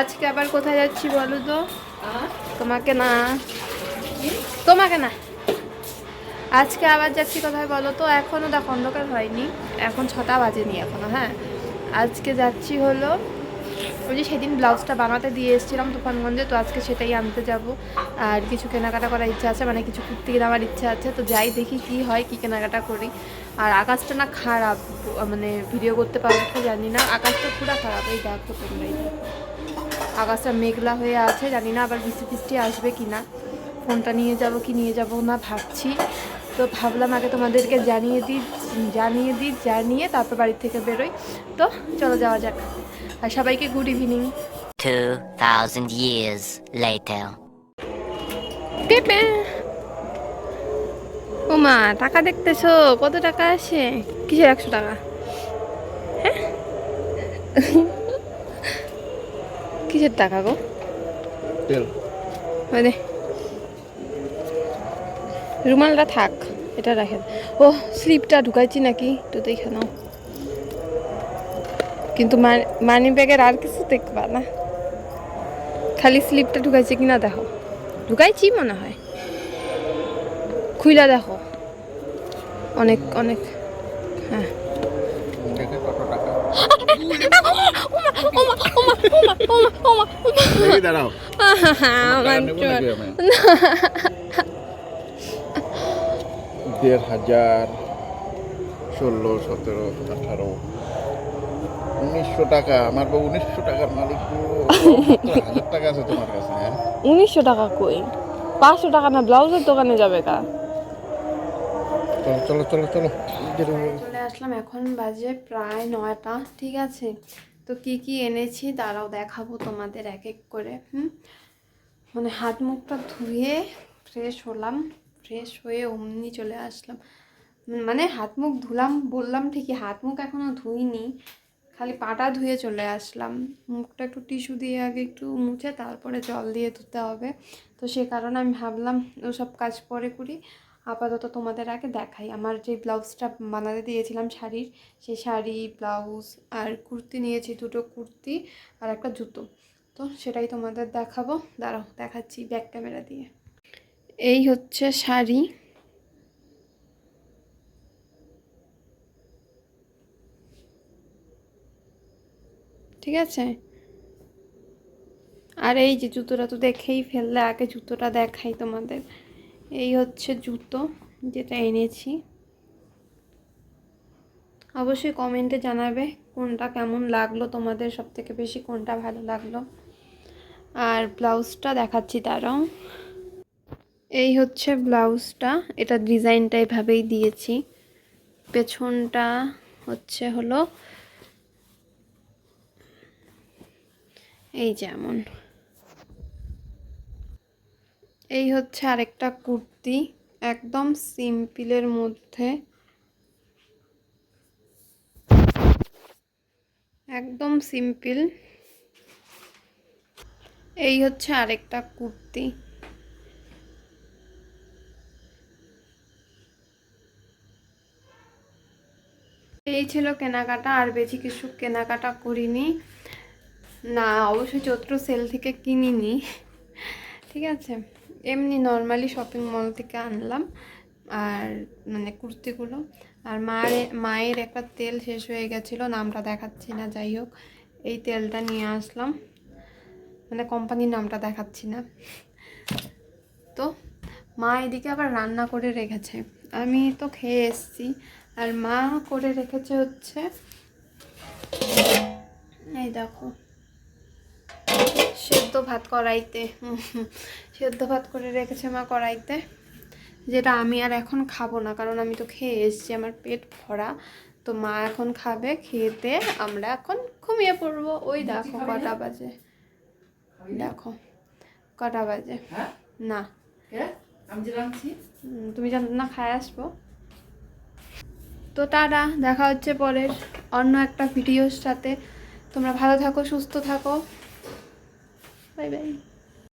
আজকে আবার কোথায় যাচ্ছি বলো তো? তোমাকে না। তোমাকে না। আজকে আবার যাচ্ছি কোথায় বলো তো? এখনও দেখো অন্ধকার হয়নি। এখন ছটা বাজেনি এখনও হ্যাঁ? আজকে যাচ্ছি হলো ওই যে সেদিন ব্লাউজটা বানাতে দিয়ে এসেছিলাম তুফানগঞ্জে তো আজকে সেটাই আনতে যাব। আর কিছু কেনাকাটা করার ইচ্ছা আছে মানে কিছু কুর্তি কেনার ইচ্ছা আছে তো যাই দেখি কি হয় কি কেনাকাটা করি। আর আকাশটা না খারাপ মানে ভিডিও করতে পারব তো জানি না। আকাশটা পুরো খারাপ এই দেখো তোমরাই দেখো। আকাশটা মেঘলা হয়ে আছে জানি না আবার বৃষ্টি ফিষ্টি আসবে কি না। ফোনটা নিয়ে যাব কি নিয়ে যাব না ভাবছি। তো ভাবলাম আগে তোমাদেরকে জানিয়ে দিই জানিয়ে দিই জানিয়ে তারপর বাড়ি থেকে বেরোই। তো চলো যাওয়া যাক। আর সবাইকে গুড ইভিনিং 2,000 years later. পেপে। ওমা টাকা দেখতেছো? কত টাকা আসে? কিসের একশো টাকা? হ্যাঁ? কিসের টাকা গো? তেল। মানে রুমালটা থাক এটা রাখেন। ও স্লিপটা ঢুকাইছি নাকি? তো দেখে নাও। কিন্তু মানি ব্যাগের আর কিছু দেখবা না। খালি স্লিপটা ঢুকাইছে কিনা দেখো। ঢুকাইছি মনে হয়। খুইলা দেখো। অনেক অনেক হ্যাঁ দেখে কত টাকা ওমা ওমা ওমা ওমা ওমা ওমা দেখি দাঁড়াও? দেড় হাজার ষোলো সতেরো আঠারো। উনিশশো টাকা। আমার বাবু উনিশশো টাকার মালিক। হাজার টাকা আছে তোমার কাছে হ্যাঁ? উনিশশো টাকা কই? পাঁচশো টাকা না ব্লাউজের দোকানে যাবে কা? চলো চলো চলো চলো। চলে আসলাম এখন বাজে প্রায় নয়টা। ঠিক আছে? তো কি কি এনেছি তারাও দেখাবো তোমাদের এক এক করে, হুম? মানে হাত মুখটা ধুয়ে ফ্রেশ হলাম ফ্রেশ হয়ে অমনি চলে আসলাম। মানে হাত মুখ ধুলাম, বললাম ঠিকই, হাত মুখ এখনও ধুইনি, খালি পাটা ধুয়ে চলে আসলাম। মুখটা একটু টিস্যু দিয়ে আগে একটু মুছে তারপরে জল দিয়ে ধুতে হবে। তো সে কারণে আমি ভাবলাম ওসব কাজ পরে করি। আপাতত তোমাদের আগে দেখাই। আমার যে ব্লাউজটা বানাতে দিয়েছিলাম শাড়ির সেই শাড়ি, ব্লাউজ আর কুর্তি নিয়েছি, দুটো কুর্তি আর একটা জুতো। তো সেটাই তোমাদের দেখাবো। দাঁড়াও, দেখাচ্ছি ব্যাক ক্যামেরা দিয়ে। এই হচ্ছে শাড়ি। ঠিক আছে? আর এই যে জুতোটা তো দেখেই ফেললে, আগে জুতোটা দেখাই তোমাদের। এই হচ্ছে জুতো যেটা এনেছি। অবশ্যই কমেন্টে জানাবে কোনটা কেমন লাগল, তোমাদের সব থেকে বেশি কোনটা ভালো লাগল। আর ব্লাউজটা দেখাচ্ছি তারাও। এই হচ্ছে ব্লাউজটা, এটা ডিজাইনটা এভাবেই দিয়েছি। পেছনটা হচ্ছে হলো, এই যেমন। এই হচ্ছে আরেকটা কুর্তি, একদম সিম্পলের মধ্যে। একদম সিম্পল। এই হচ্ছে আরেকটা কুর্তি। এই ছিল কেনাকাটা, আর বেশি কিছু কেনাকাটা করিনি। না, অবশ্যই চৈত্র সেল থেকে কিনিনি। ঠিক আছে? এমনি নর্মালি শপিং মল থেকে আনলাম, আর মানে কুর্তিগুলো। আর মায়ের মায়ের একটা তেল শেষ হয়ে গেছিল, নামটা দেখাচ্ছি না, যাই হোক। এই তেলটা নিয়ে আসলাম। মানে কোম্পানির নামটা দেখাচ্ছি না। তো মা এদিকে আবার রান্না করে রেখেছে। আমি তো খেয়ে এসেছি। আর মা করে রেখেছে হচ্ছে, এই দেখো। সেদ্ধ ভাত কড়াইতে সেদ্ধ ভাত করে রেখেছে মা কড়াইতে যেটা আমি আর এখন খাব না কারণ আমি তো খেয়ে এসেছি আমার পেট ভরা। তো মা এখন খাবে খেতে আমরা এখন ঘুমিয়ে পড়ব। ওই দেখো কটা বাজে। দেখো কটা বাজে। না। তুমি জানো না খায় আসব। তো টাটা দেখা হচ্ছে পরের অন্য একটা ভিডিওর সাথে। তোমরা ভালো থাকো সুস্থ থাকো। Vai bem.